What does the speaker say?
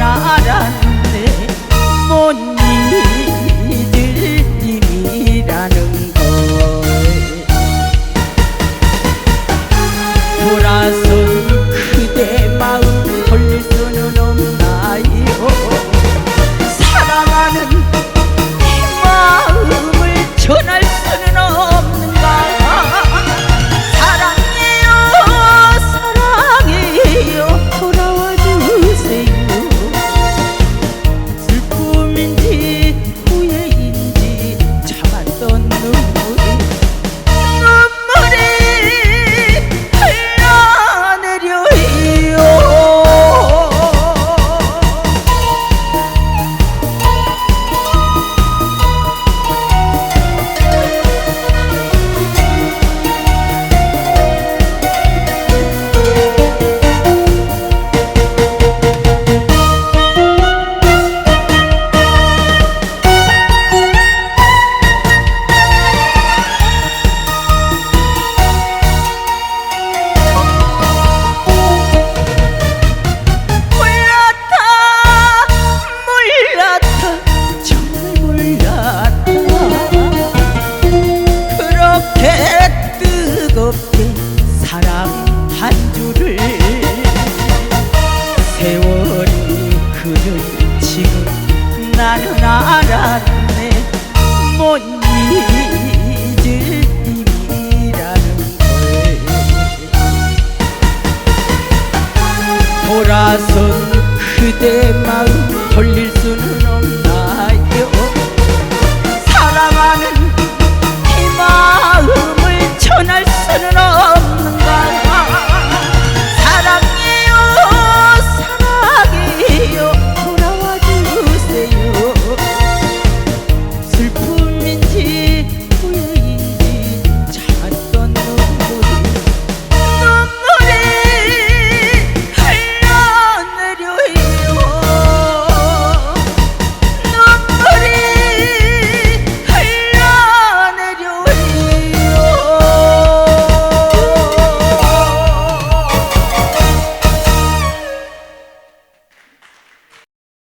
알았네 못 잊. 사랑 한 줄을 세월이 그는 지금 나는 알았네. 못 잊을 일이라는 걸 돌아선 그대 마음